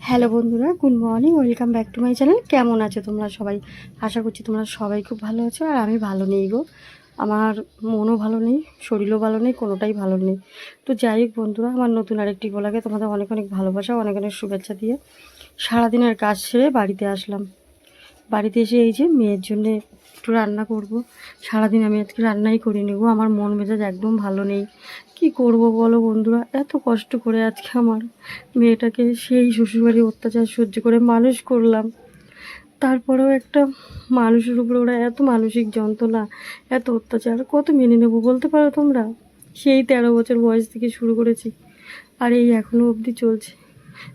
Hello বন্ধুরা, good morning, welcome back to my channel. কেমন আছো তোমরা সবাই? আশা করছি তোমরা সবাই খুব ভালো আছো, আর আমি ভালো নেই গো। আমার মনও ভালো নেই, শরীরও ভালো নেই, কোনোটাই ভালো নেই। তো যাই হোক বন্ধুরা, আমার নতুন আরেকটি বলাকে তোমাদের অনেক অনেক ভালোবাসা, অনেক অনেক শুভেচ্ছা দিয়ে সারাদিনের কাজ সেরে বাড়িতে আসলাম। বাড়িতে এসে এই যে মেয়ের জন্যে একটু রান্না করব। সারাদিন আমি আজকে রান্নাই করে নেব আমার মন মেজাজ একদম ভালো নেই। কি করব বলো বন্ধুরা, এত কষ্ট করে আজকে আমার মেয়েটাকে সেই শ্বশুরবাড়ি অত্যাচার সহ্য করে মানুষ করলাম। তারপরেও একটা মানুষের উপরে ওরা এত মানসিক যন্ত্রণা, এত অত্যাচার, কত মেনে নেব বলতে পারো তোমরা? সেই তেরো বছর বয়স থেকে শুরু করেছি, আর এই এখনও অবধি চলছে।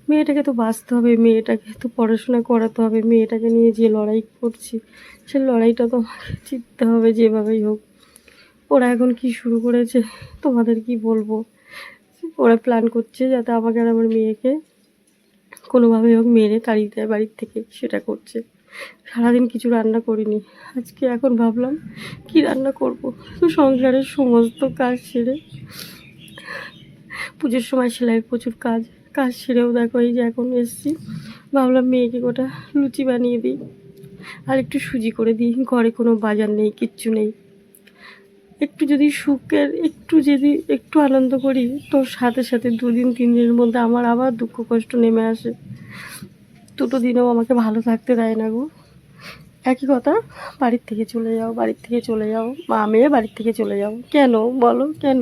মেয়েটাকে তো বাঁচতে হবে, মেয়েটাকে তো পড়াশোনা করাতে হবে, মেয়েটাকে নিয়ে যে লড়াই করছি, সে লড়াইটা তো আমাকে জিততে হবে যেভাবেই হোক। ওরা এখন কি শুরু করেছে, তোমাদের কি বলব? ওরা প্ল্যান করছে যাতে আমাকে আর আমার মেয়েকে কোনোভাবেই হোক মেরে তাড়িয়ে দেয় বাড়ির থেকে, সেটা করছে। সারাদিন কিছু রান্না করিনি, আজকে এখন ভাবলাম কি রান্না করব? তো সংসারের সমস্ত কাজ সেরে, পুজোর সময় সেলাইয়ের প্রচুর কাজ কাজ সেরেও দেখো, এই যে এখন এসছি। ভাবলাম মেয়েকে গোটা লুচি বানিয়ে দিই। আর একটু সুজি করে দিই। ঘরে কোনো বাজার নেই, কিচ্ছু নেই। একটু যদি সুখের, একটু যদি একটু আনন্দ করি, তো সাথে সাথে দুদিন তিন দিনের মধ্যে আমার আবার দুঃখ কষ্ট নেমে আসে। দুটো দিনেও আমাকে ভালো থাকতে দেয় না গো। একই কথা, বাড়ির থেকে চলে যাও, বাড়ির থেকে চলে যাও। বা মেয়ে, বাড়ির থেকে চলে যাও। কেন? বলো, কেন?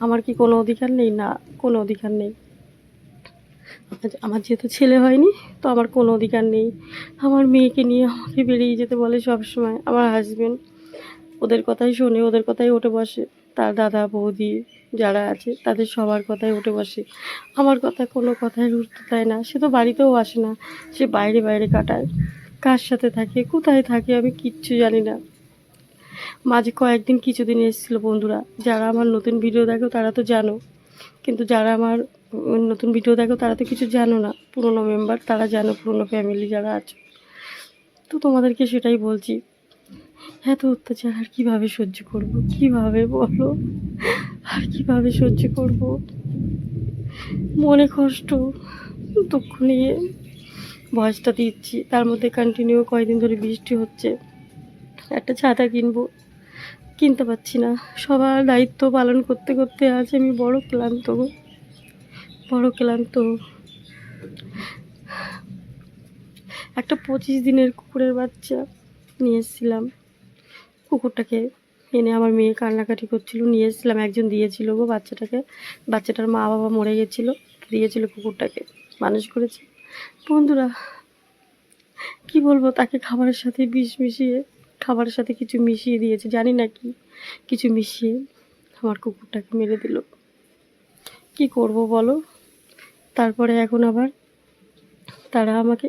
আমার কি কোনো অধিকার নেই? না, কোনো অধিকার নেই। আমার যেহেতু ছেলে হয়নি, তো আমার কোনো অধিকার নেই। আমার মেয়েকে নিয়ে আমাকে বেরিয়ে যেতে বলে সব সময় আমার হাজব্যান্ড ওদের কথাই শোনে, ওদের কথাই উঠে বসে। তার দাদা, বৌদি যারা আছে, তাদের সবার কথাই উঠে বসে। আমার কথা কোনো কথাই উঠতে দেয় না। সে তো বাড়িতেও আসে না। সে বাইরে বাইরে কাটায়। কার সাথে থাকে, কোথায় থাকে, আমি কিচ্ছু জানি না। মাঝে কয়েকদিন কিছুদিন এসেছিল বন্ধুরা। যারা আমার নতুন ভিডিও দেখো, তারা তো জানো। কিন্তু যারা আমার নতুন ভিডিও দেখো, তারা তো কিছু জানো না। পুরনো মেম্বার তারা জানো পুরনো ফ্যামিলি যারা আছে। তো তোমাদেরকে সেটাই বলছি। এত অত্যাচার, আর কীভাবে সহ্য করব? কীভাবে বলো? আর কীভাবে সহ্য করব? মনে কষ্ট, দুঃখ নিয়ে ভয়েসটা দিচ্ছি। তার মধ্যে কন্টিনিউ কয়দিন ধরে বৃষ্টি হচ্ছে। একটা ছাতা কিনবো। কিনতে পারছি না। সবার দায়িত্ব পালন করতে করতে আজ আমি বড় ক্লান্ত গো। বড় ক্লান্ত। একটা পঁচিশ দিনের কুকুরের বাচ্চা নিয়ে এসেছিলাম। কুকুরটাকে এনে আমার মেয়ে কান্নাকাটি করছিল, নিয়ে এসেছিলাম, একজন দিয়েছিল গো বাচ্চাটাকে। বাচ্চাটার মা বাবা মরে গেছিল, দিয়েছিল কুকুরটাকে, মানুষ করেছে। বন্ধুরা, কি বলব, তাকে খাবারের সাথে বিষ মিশিয়ে, খাবারের সাথে কিছু মিশিয়ে দিয়েছে, জানি না কি। কিছু মিশিয়ে আমার কুকুরটাকে মেরে দিল। কি করব বলো? তারপরে এখন আবার তারা আমাকে,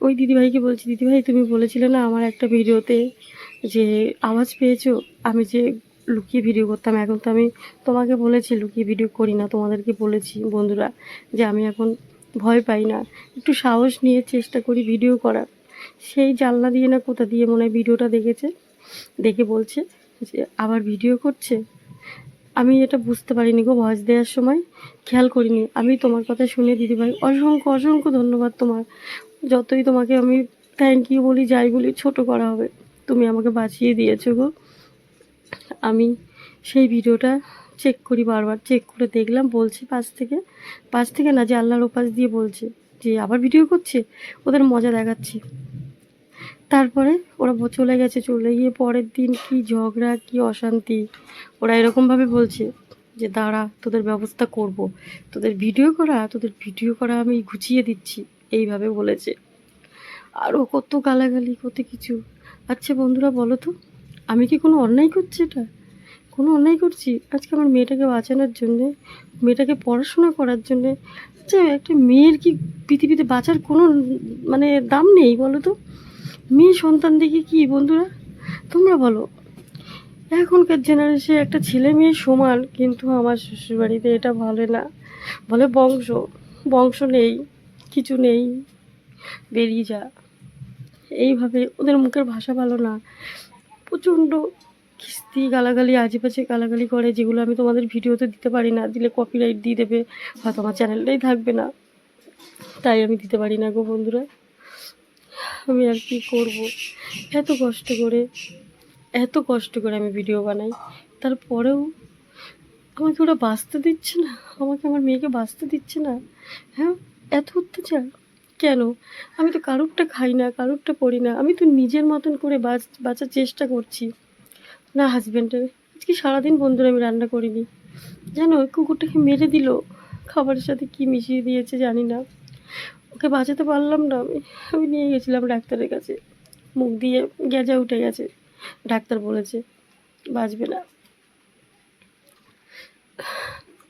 ওই দিদিভাইকে বলছি, দিদিভাই, তুমি বলেছিলে না আমার একটা ভিডিওতে যে আওয়াজ পেয়েছ? আমি যে লুকিয়ে ভিডিও করতাম, এখন তো আমি তোমাকে বলেছি, লুকিয়ে ভিডিও করি না, তোমাদেরকে বলেছি বন্ধুরা যে আমি এখন ভয় পাই না। একটু সাহস নিয়ে চেষ্টা করি ভিডিও করার সেই জানলা দিয়ে না কোথা দিয়ে মনে হয় ভিডিওটা দেখেছে, দেখে বলছে যে আবার ভিডিও করছে? আমি এটা বুঝতে পারিনি গো ভয়েস দেওয়ার সময়। খেয়াল করিনি। আমি তোমার কথা শুনে দিদিভাই, অসংখ্য অসংখ্য ধন্যবাদ তোমার। যতই তোমাকে আমি থ্যাংক ইউ বলি, যাই বলি, ছোট করা হবে। তুমি আমাকে বাঁচিয়ে দিয়েছ গো। আমি সেই ভিডিওটা চেক করি বারবার চেক করে দেখলাম, বলছে পাশ থেকে। পাশ থেকে না, যে আল্লাহর ওপাশ দিয়ে বলছে যে আবার ভিডিও করছে? ওদের মজা দেখাচ্ছি। তারপরে ওরা চলে গেছে, চলে গিয়ে পরের দিন কি ঝগড়া, কি অশান্তি, ওরা এরকমভাবে বলছে যে, দাঁড়া, তোদের ব্যবস্থা করব। তোদের ভিডিও করা, তোদের ভিডিও করা আমি গুছিয়ে দিচ্ছি। এইভাবে বলেছে। আরও কত গালাগালি, কত কিছু। আচ্ছা বন্ধুরা, বলো তো, আমি কি কোনো অন্যায় করছি এটা? কোনো অন্যায় করছি? আজকে আমার মেয়েটাকে বাঁচানোর জন্যে, মেয়েটাকে পড়াশোনা করার জন্যে আচ্ছা একটা মেয়ের কি পৃথিবীতে বাঁচার কোনো মানে দাম নেই, বলো তো? মেয়ে সন্তান দেখে কি, বন্ধুরা? তোমরা বলো। এখনকার জেনারেশনে একটা ছেলে মেয়ে সমান, কিন্তু আমার শ্বশুরবাড়িতে এটা বলে না। বলে বংশ। বংশ নেই, কিছু নেই, বেরিয়ে যা। এইভাবে ওদের মুখের ভাষা ভালো না। প্রচণ্ড কিস্তি গালাগালি, আজেবাজে গালাগালি করে, যেগুলো আমি তোমাদের ভিডিওতে দিতে পারি না। দিলে কপিরাইট দিয়ে দেবে, হয়তো আমার চ্যানেলটাই থাকবে না। তাই আমি দিতে পারি না গো বন্ধুরা। আমি আর কি করব? এত কষ্ট করে, এত কষ্ট করে আমি ভিডিও বানাই। তারপরেও আমাকে ওরা বাঁচতে দিচ্ছে না। আমাকে আমার মেয়েকে বাঁচতে দিচ্ছে না। হ্যাঁ এত অত্যাচার। কেন? আমি তো কারুরটা খাই না, কারুরটা পড়ি না। আমি তো নিজের মতন করে বাঁচ, বাঁচার চেষ্টা করছি। না হাজব্যান্ডের আজকে সারাদিন বন্ধুরা আমি রান্না করিনি। জানো, কুকুরটাকে মেরে দিল। খাবারের সাথে কি মিশিয়ে দিয়েছে জানি না। ওকে বাঁচাতে পারলাম না, আমি আমি নিয়ে গেছিলাম ডাক্তারের কাছে। মুখ দিয়ে গেজা উঠে গেছে, ডাক্তার বলেছে, বাঁচবে না।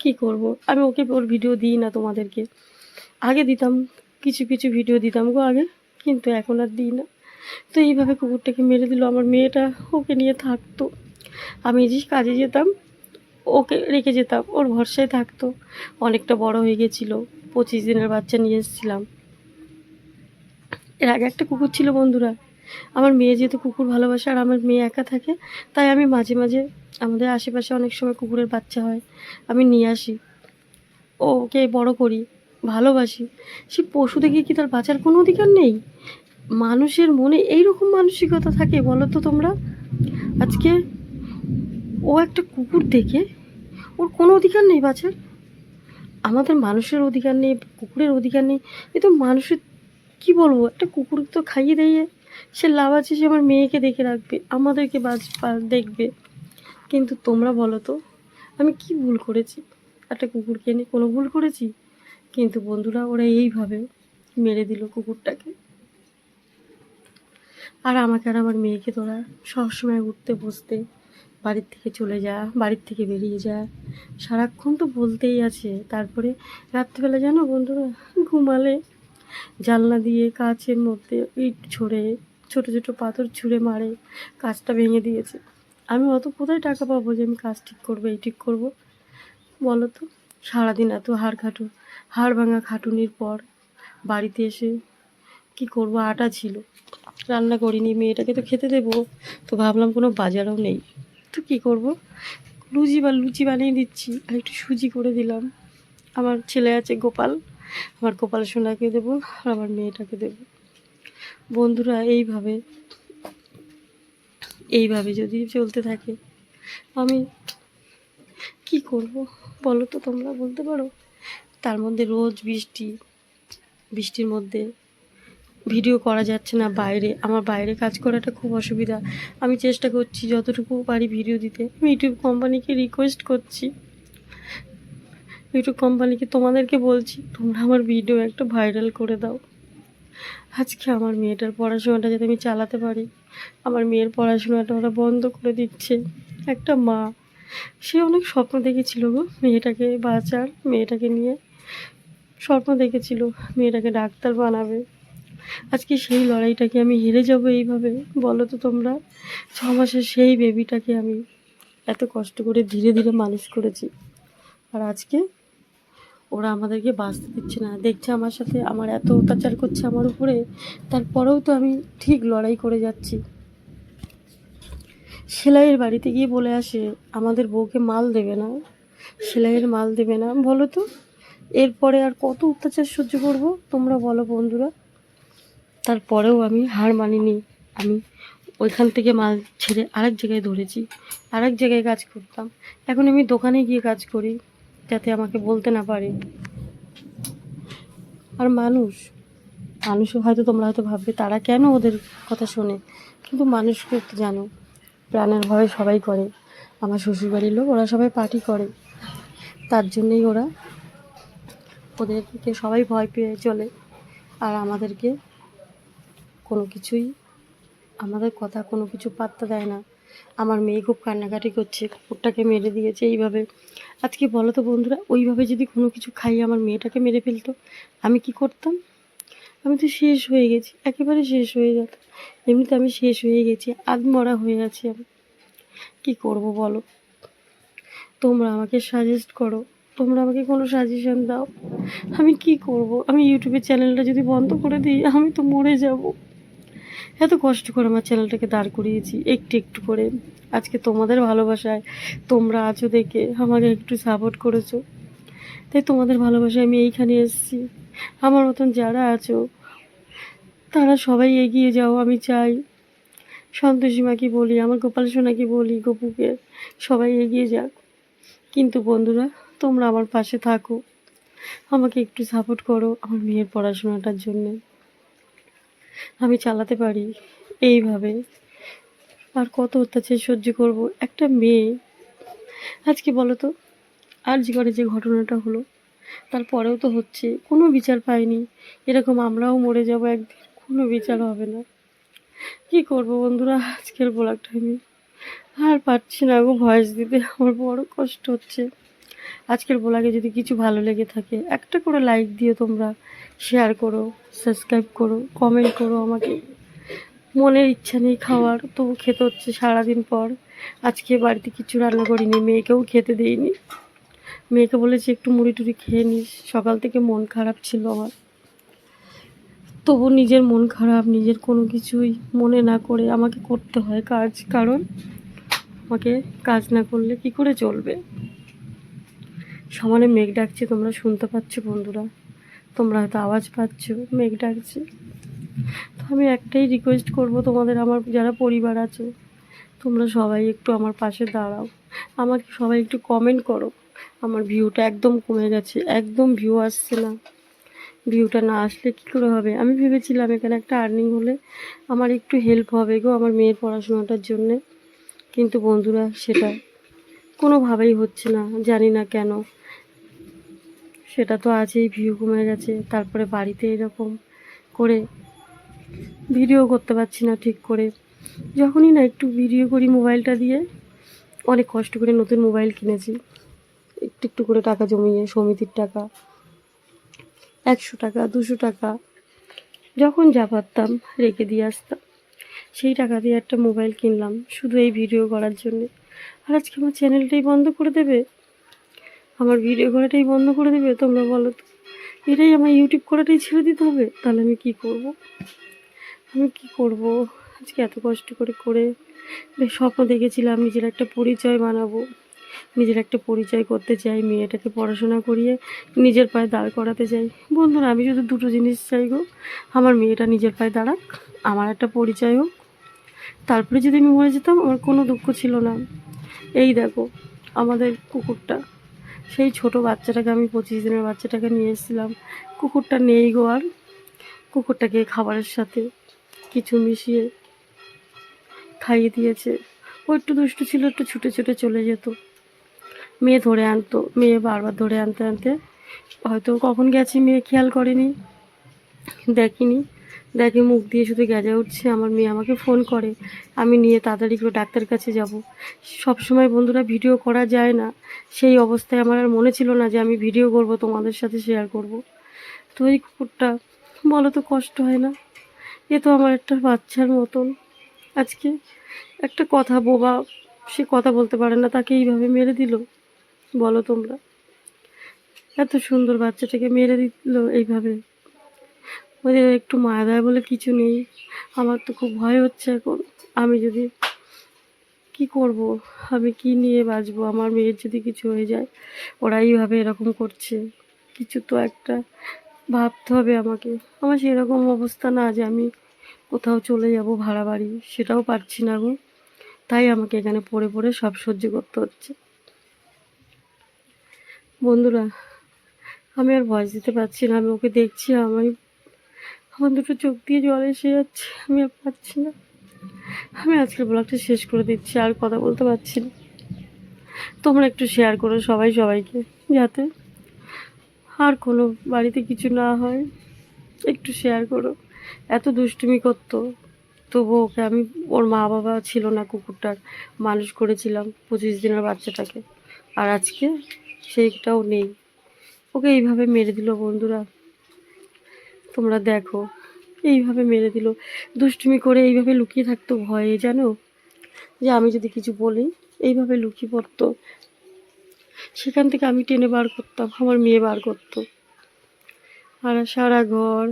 কি করব? আমি ওকে ওর ভিডিও দিই না তোমাদেরকে। আগে দিতাম, কিছু কিছু ভিডিও দিতাম গো আগে, কিন্তু এখন আর দিই না। তো এইভাবে কুকুরটাকে মেরে দিল, আমার মেয়েটা ওকে নিয়ে থাকতো। আমি যে কাজে যেতাম, ওকে রেখে যেতাম, ওর ভরসায় থাকতো। অনেকটা বড় হয়ে গেছিল, পঁচিশ দিনের বাচ্চা নিয়ে এসেছিলাম। এর আগে একটা কুকুর ছিল বন্ধুরা। আমার মেয়ে যেহেতু কুকুর ভালোবাসে আর আমার মেয়ে একা থাকে, তাই আমি মাঝে মাঝে আমাদের আশেপাশে অনেক সময় কুকুরের বাচ্চা হয়, আমি নিয়ে আসি। ওকে বড় করি, ভালোবাসি। সে পশু দেখে কি তার বাঁচার কোনো অধিকার নেই? মানুষের মনে এই রকম মানসিকতা থাকে বলো তো তোমরা? আজকে ও একটা কুকুর দেখে ওর কোনো অধিকার নেই বাঁচার। আমাদের মানুষের অধিকার নেই, কুকুরের অধিকার নেই, এ তো মানুষের কি বলব? একটা কুকুর তো খাইয়ে দিয়ে। সে লাভ আছে, সে আমার মেয়েকে দেখে রাখবে, আমাদেরকে বাজ দেখবে। কিন্তু তোমরা বলো তো, আমি কি ভুল করেছি? একটা কুকুরকে এনে কোনো ভুল করেছি? কিন্তু বন্ধুরা, ওরা এইভাবে মেরে দিল কুকুরটাকে। আর আমাকে আর আমার মেয়েকে তোরা সবসময় উঠতে বসতে, বাড়ির থেকে চলে যা, বাড়ির থেকে বেরিয়ে যা। সারাক্ষণ তো বলতেই আছে। তারপরে রাত্রিবেলা জানো বন্ধুরা, ঘুমালে জানলা দিয়ে কাচের মধ্যে ইট ছড়ে, ছোট ছোট পাথর ছুঁড়ে মারে কাজটা ভেঙে দিয়েছে। আমি অত কোথায় টাকা পাবো যে আমি কাজ ঠিক করব, এই ঠিক করব? বলো তো, সারাদিন এত হাড় খাটু, হাড় ভাঙা খাটুনির পর বাড়িতে এসে কি করব? আটা ছিল। রান্না করিনি, মেয়েটাকে তো খেতে দেবো। তো ভাবলাম কোনো বাজারও নেই। তো কী করব? লুচি বা লুচি বানিয়ে দিচ্ছি। আর একটু সুজি করে দিলাম। আমার ছেলে আছে গোপাল। আমার গোপাল সোনাকে দেবো আর আমার মেয়েটাকে দেবো। বন্ধুরা, এইভাবে এইভাবে যদি চলতে থাকে, আমি কি করব বলো তো তোমরা বলতে পারো? তার মধ্যে রোজ বৃষ্টি, বৃষ্টির মধ্যে ভিডিও করা যাচ্ছে না বাইরে। আমার বাইরে কাজ করাটা খুব অসুবিধা। আমি চেষ্টা করছি যতটুকু পারি ভিডিও দিতে। আমি ইউটিউব কোম্পানিকে রিকোয়েস্ট করছি। ইউটিউব কোম্পানিকে তোমাদেরকে বলছি, তোমরা আমার ভিডিও একটা ভাইরাল করে দাও। আজকে আমার মেয়েটার পড়াশোনাটা যাতে আমি চালাতে পারি, আমার মেয়ের পড়াশোনাটা ওরা বন্ধ করে দিচ্ছে। একটা মা, সে অনেক স্বপ্ন দেখেছিল গো, মেয়েটাকে বাঁচার, মেয়েটাকে নিয়ে স্বপ্ন দেখেছিল, মেয়েটাকে ডাক্তার বানাবে। আজকে সেই লড়াইটাকে আমি হেরে যাব এইভাবে, বলো তো তোমরা? ছ মাসের সেই বেবিটাকে আমি এত কষ্ট করে ধীরে ধীরে মানুষ করেছি। আর আজকে ওরা আমাদেরকে বাঁচতে দিচ্ছে না। দেখছে আমার সাথে, আমার এত অত্যাচার করছে আমার উপরে, তারপরেও তো আমি ঠিক লড়াই করে যাচ্ছি। সেলাইয়ের বাড়িতে গিয়ে বলে আসে, আমাদের বউকে মাল দেবে না। সেলাইয়ের মাল দেবে না। বলো তো, এরপরে আর কত অত্যাচার সহ্য করব? তোমরা বলো বন্ধুরা। তারপরেও আমি হার মানিনি। আমি ওইখান থেকে মাল ছেড়ে আরেক জায়গায় ধরেছি। আরেক জায়গায় কাজ করতাম। এখন আমি দোকানে গিয়ে কাজ করি। যাতে আমাকে বলতে না পারে। আর মানুষ মানুষও হয়তো তোমরা হয়তো ভাববে, তারা কেন ওদের কথা শোনে? কিন্তু মানুষকে একটু জানো, প্রাণের ভয় সবাই করে। আমার শ্বশুরবাড়ির লোক, ওরা সবাই পার্টি করে। তার জন্যই ওরা ওদেরকে সবাই ভয় পেয়ে চলে। আর আমাদেরকে কোনো কিছুই, আমাদের কথা কোনো কিছু পাত্তা দেয় না। আমার মেয়ে খুব কান্নাকাটি করছে, কুকুরটাকে মেরে দিয়েছে এইভাবে। আজকে বলো তো বন্ধুরা, ওইভাবে যদি কোনো কিছু খাই আমার মেয়েটাকে মেরে ফেলতো, আমি কি করতাম? আমি তো শেষ হয়ে গেছি, একেবারে শেষ হয়ে যেত এমনিতে আমি শেষ হয়ে গেছি আধমরা হয়ে আছি আমি। কি করব বলো? তোমরা আমাকে সাজেস্ট করো, তোমরা আমাকে কোনো সাজেশন দাও। আমি কি করব? আমি ইউটিউবের চ্যানেলটা যদি বন্ধ করে দিই, আমি তো মরে যাব। এত কষ্ট করে আমার চ্যানেলটাকে দাঁড় করিয়েছি, একটু একটু করে। আজকে তোমাদের ভালোবাসায় তোমরা আছো দেখে আমাকে একটু সাপোর্ট করেছ। তাই তোমাদের ভালোবাসায় আমি এইখানে এসেছি। আমার মতন যারা আছো, তারা সবাই এগিয়ে যাও, আমি চাই। সন্তোষী মাকে বলি, আমার গোপাল সোনাকে বলি, গপুকে সবাই এগিয়ে যাক। কিন্তু বন্ধুরা, তোমরা আমার পাশে থাকো। আমাকে একটু সাপোর্ট করো আমার মেয়ের পড়াশোনাটার জন্যে। আমি চালাতে পারি। এইভাবে। আর কত অত্যাচার সহ্য করব একটা মেয়ে? আজকে বলো তো? আর জি করে যে ঘটনাটা হলো তারপরেও তো হচ্ছে। কোনো বিচার পাইনি। এরকম আমরাও মরে যাব একদিন। কোনো বিচার হবে না। কি করব বন্ধুরা, আজকের ব্লগটা আমি আর পারছি না গো ভয়েস দিতে। আমার বড় কষ্ট হচ্ছে। আজকের ব্লগে যদি কিছু ভালো লেগে থাকে, একটা করে লাইক দিও তোমরা। শেয়ার করো সাবস্ক্রাইব করো কমেন্ট করো আমাকে। মনের ইচ্ছা নেই খাওয়ার, তবু খেতে হচ্ছে সারাদিন পর। আজকে বাড়িতে কিছু রান্না করিনি, মেয়েকেও খেতে দিইনি। মেয়েকে বলেছি একটু মুড়ি টুড়ি খেয়ে নিস, সকাল থেকে মন খারাপ ছিল আমার। তবু নিজের মন খারাপ, নিজের কোনো কিছুই মনে না করে আমাকে করতে হয় কাজ, কারণ আমাকে কাজ না করলে কি করে চলবে? সমানে মেঘ ডাকছে, তোমরা শুনতে পাচ্ছ বন্ধুরা। তোমরা হয়তো আওয়াজ পাচ্ছ, মেঘ ডাকছে। তো আমি একটাই রিকোয়েস্ট করব তোমাদের, আমার যারা পরিবার আছে, তোমরা সবাই একটু আমার পাশে দাঁড়াও। আমাকে সবাই একটু কমেন্ট করো। আমার ভিউটা একদম কমে গেছে, একদম ভিউ আসছে না। ভিউটা না আসলে কী করে হবে? আমি ভেবেছিলাম এখানে একটা আর্নিং হলে আমার একটু হেল্প হবে গো আমার মেয়ের পড়াশোনাটার জন্যে। কিন্তু বন্ধুরা সেটা কোনোভাবেই হচ্ছে না, জানি না কেন। সেটা তো আছেই ভিউ কমে গেছে, তারপরে বাড়িতে এরকম করে ভিডিও করতে পারছি না ঠিক করে। যখনই না একটু ভিডিও করি মোবাইলটা দিয়ে, অনেক কষ্ট করে নতুন মোবাইল কিনেছি। একটু একটু করে টাকা জমিয়ে, সমিতির টাকা, একশো টাকা, দুশো টাকা, যখন যা পারতাম রেখে দিয়ে আসতাম। সেই টাকা দিয়ে একটা মোবাইল কিনলাম, শুধু এই ভিডিও করার জন্যে। আর আজকে আমার চ্যানেলটাই বন্ধ করে দেবে? আমার ভিডিও করাটাই বন্ধ করে দেবে, তোমরা বলো তো। এটাই আমার ইউটিউব করাটাই ছেড়ে দিতে হবে? তাহলে আমি কি করব? আমি কি করব? আজকে এত কষ্ট করে করে স্বপ্ন দেখেছিলাম, নিজের একটা পরিচয় বানাবো। নিজের একটা পরিচয় করতে চাই, মেয়েটাকে পড়াশোনা করিয়ে নিজের পায়ে দাঁড় করাতে চাই। বন্ধুরা, আমি শুধু দুটো জিনিস চাই গো। আমার মেয়েটা নিজের পায়ে দাঁড়াক, আমার একটা পরিচয় হোক। তারপরে যদি আমি মরে যেতাম, আমার কোনো দুঃখ ছিল না। এই দেখো, আমাদের কুকুরটা। সেই ছোট বাচ্চাটাকে আমি পঁচিশ দিনের বাচ্চাটাকে নিয়ে এসেছিলাম। কুকুরটা নেই গো আর। কুকুরটাকে খাবারের সাথে কিছু মিশিয়ে খাইয়ে দিয়েছে। ও একটু দুষ্টু ছিল, একটু ছুটে ছুটে চলে যেত। মেয়ে ধরে আনতো, মেয়ে বারবার ধরে আনতে আনতে। হয়তো কখন গেছি মেয়ে খেয়াল করেনি, দেখিনি। দেখে মুখ দিয়ে শুধু গেজা উঠছে, আমার মেয়ে আমাকে ফোন করে। আমি নিয়ে তাড়াতাড়ি করে ডাক্তারের কাছে যাব। সব সময় বন্ধুরা ভিডিও করা যায় না। সেই অবস্থায় আমার আর মনে ছিল না যে আমি ভিডিও করব, তোমাদের সাথে শেয়ার করব। তো এই কুকুরটা, বলো তো কষ্ট হয় না? এ তো আমার একটা বাচ্চার মতন। আজকে একটা কথা বোবা, সে কথা বলতে পারে না, তাকে এইভাবে মেরে দিল? বলো তোমরা। এত সুন্দর বাচ্চাটাকে মেরে দিল এইভাবে। ওদের একটু মায়া দেয় বলে কিছু নেই। আমার তো খুব ভয় হচ্ছে এখন। আমি যদি কি করব? আমি কি নিয়ে বাঁচবো? আমার মেয়ের যদি কিছু হয়ে যায়, ওরা এইভাবে এরকম করছে। কিছু তো একটা ভাবতে হবে আমাকে। আমার সেরকম অবস্থা না যে আমি কোথাও চলে যাব ভাড়া বাড়ি, সেটাও পারছি না গো। তাই আমাকে এখানে পড়ে পড়ে সব সহ্য করতে হচ্ছে। বন্ধুরা, আমি আর ভয় দিতে পারছি না। আমি ওকে দেখছি, আমি আমার দুটো চোখ দিয়ে জল এসে যাচ্ছে, আমি আর পাচ্ছি না। আমি আজকের ব্লগটা শেষ করে দিচ্ছি, আর কথা বলতে পারছি না। তোমরা একটু শেয়ার করো সবাই সবাইকে, যাতে আর কোনো বাড়িতে কিছু না হয়। একটু শেয়ার করো। এত দুষ্টুমি করতো, তবু ওকে আমি, ওর মা বাবা ছিল না কুকুরটার, মানুষ করেছিলাম পঁচিশ দিনের বাচ্চাটাকে। আর আজকে সেইটাও নেই। ওকে এইভাবে মেরে দিল বন্ধুরা। তোমরা দেখো। এইভাবে মেরে দিল। দুষ্টুমি করে এইভাবে লুকিয়ে থাকতো ভয়ে, জানো? যে আমি যদি কিছু বলি, এইভাবে লুকিয়ে পড়তো। সেখান থেকে আমি টেনে বার করতাম, আমার মেয়ে বার করতো। আর সারা ঘর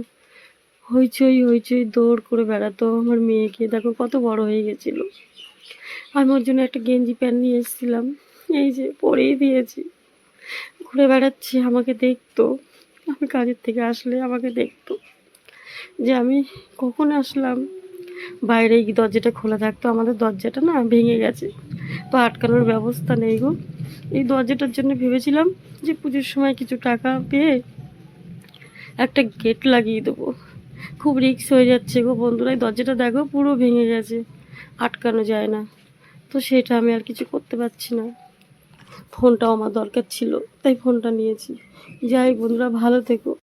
হইচই হইচই দৌড় করে বেড়াতো আমার মেয়েকে। দেখো কত বড় হয়ে গেছিল। আমি ওর জন্য একটা গেঞ্জি প্যান্ট নিয়ে এসেছিলাম। এই যে পরেই দিয়েছি। ঘুরে বেড়াচ্ছি, আমাকে দেখতো। আমি কাজের থেকে আসলে আমাকে দেখতো যে আমি কখন আসলাম। বাইরে দরজাটা খোলা থাকতো, আমাদের দরজাটা না ভেঙে গেছে। তো আটকানোর ব্যবস্থা নেই গো। এই দরজাটার জন্য ভেবেছিলাম যে পুজোর সময় কিছু টাকা পেয়ে একটা গেট লাগিয়ে দেবো। খুব রিস্ক হয়ে যাচ্ছে গো বন্ধুরা, এই দরজাটা দেখো পুরো ভেঙে গেছে, আটকানো যায় না। তো সেটা আমি আর কিছু করতে পারছি না। ফোনটাও আমার দরকার ছিল তাই ফোনটা নিয়েছি। যাই বন্ধুরা ভালো থেকো।